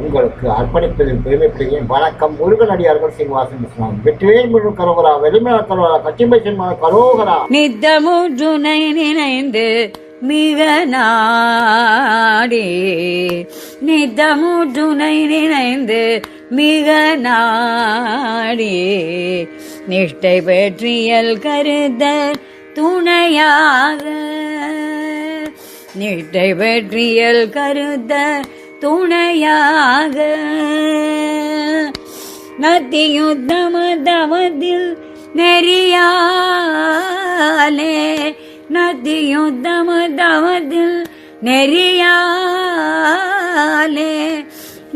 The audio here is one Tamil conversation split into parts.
உங்களுக்கு அர்ப்பணிப்பதில் பெருமைப்படுகிறேன் வணக்கம் முருகனடியார்கள் சீனிவாசன் இஸ்லாம் வெற்றிவேல் முழு கரோகரா வெளிமல கரோகரா கச்சிம்பை சென்மா கரோகரா. நித்தமுற்றுனை நினைந்து மிக நாடி நித்தமுற்றுனை நினைந்து மிக நாடே நிஷ்டை பெற்றியல் கருத துணையாக. நிஷ்டை பெற்றியல் கருத துணையாக. நத்தியுத்தம தமதில் நெறியாலே நத்தியுத்தம தமதில் நெறியாலே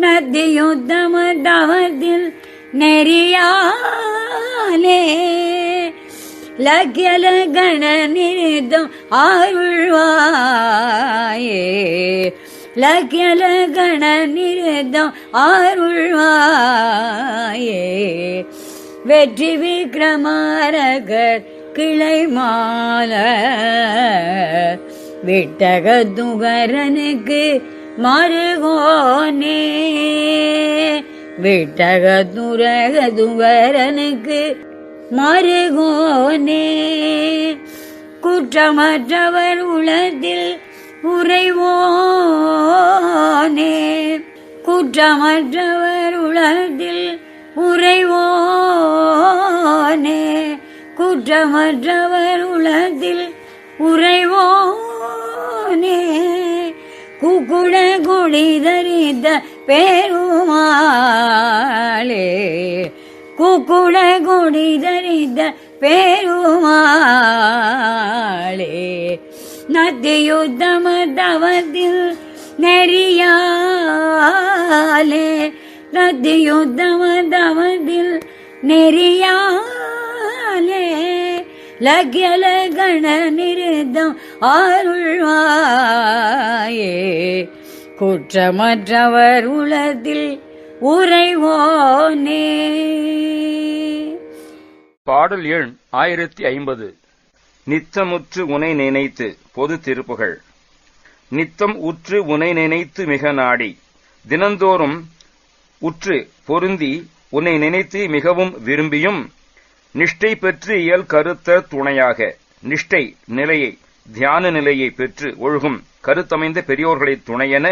நத்தியுத்தம தமதில் நெறியாலே. லக்யல கண நிறுத்தம் ஆருள்வாயே. லக்யலகண நிருதம் ஆருள்வாயே. வெற்றி விக்ரமாரகர் கிளை மால விட்டக துகரனுக்கு மருகோனே விட்டக துரக துகரனுக்கு மருகோனே குற்றமற்றவர் உலகில் உறைவோனே. குற்றமற்றவர் உலகத்தில் உறைவோனே. குற்றமற்றவர் உலகத்தில் உறைவோனே. குகுட குடி தரித்த பெருமாளே. குகுட குடி தரித்த பெருமாளே. நத்தியுத்தம தவத்தில் நெறியாலே நத்தியுத்தம தவத்தில் நெறியாலே லக்யல கண நிறுத்தம் அருள்வாயே குற்றமற்றவர் உலகில் உறைவோனே பாடல் எண் ஆயிரத்தி ஐம்பது. நித்தமுற்று உனை நினைத்து பொது திருப்புகள். நித்தம் உற்று உனை நினைத்து மிக நாடி தினந்தோறும் உற்று பொருந்தி உன்னை நினைத்து மிகவும் விரும்பியும் நிஷ்டை பெற்று இயல் கருத்த துணையாக நிஷ்டை நிலையை தியான நிலையை பெற்று ஒழுகும் கருத்தமைந்த பெரியோர்களை துணையென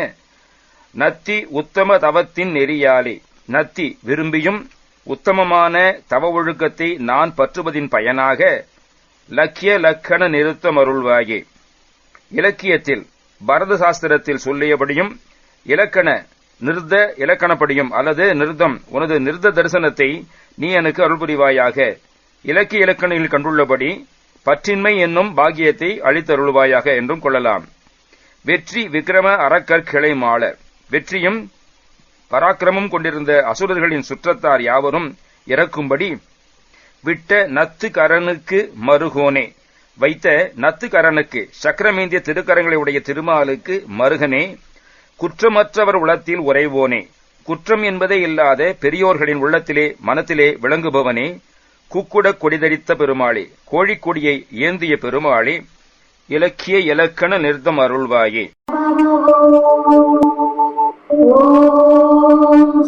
நத்தி உத்தம தவத்தின் நெறியாலே நத்தி விரும்பியும் உத்தமமான தவ ஒழுக்கத்தை நான் பற்றுவதின் பயனாக லக்கிய லக்கண நிறுத்தம் அருள்வாயே. இலக்கியத்தில் பரத சாஸ்திரத்தில் சொல்லியபடியும் இலக்கண நிறுத்த இலக்கணப்படியும் அல்லது நிறுத்தம் உனது நிறுத்த தரிசனத்தை நீ எனக்கு அருள் புரிவாயாக இலக்கிய இலக்கணில் கண்டுள்ளபடி பற்றின்மை என்னும் பாக்கியத்தை அளித்தருள்வாயாக என்றும் கொள்ளலாம். வெற்றி விக்ரம அரக்கர் கிளை மாள வெற்றியும் பராக்கிரமும் கொண்டிருந்த அசுரர்களின் சுற்றத்தார் யாவரும் இறக்கும்படி விட்ட நத்து கரனுக்கு மருகோனே. வைத்த நத்து கரனுக்கு சக்கரமேந்திய திருக்கரங்களை உடைய திருமாலுக்கு மருகனே குற்றமற்றவர் உளத்தில் உறைவோனே. குற்றம் என்பதே இல்லாத பெரியோர்களின் உள்ளத்திலே மனத்திலே விளங்குபவனே. குக்குட கொடிதரித்த பெருமாளே கோழிக்கொடியை ஏந்திய பெருமாளே இலக்கிய இலக்கண நிறுத்தம் அருள்வாயே. ஓம்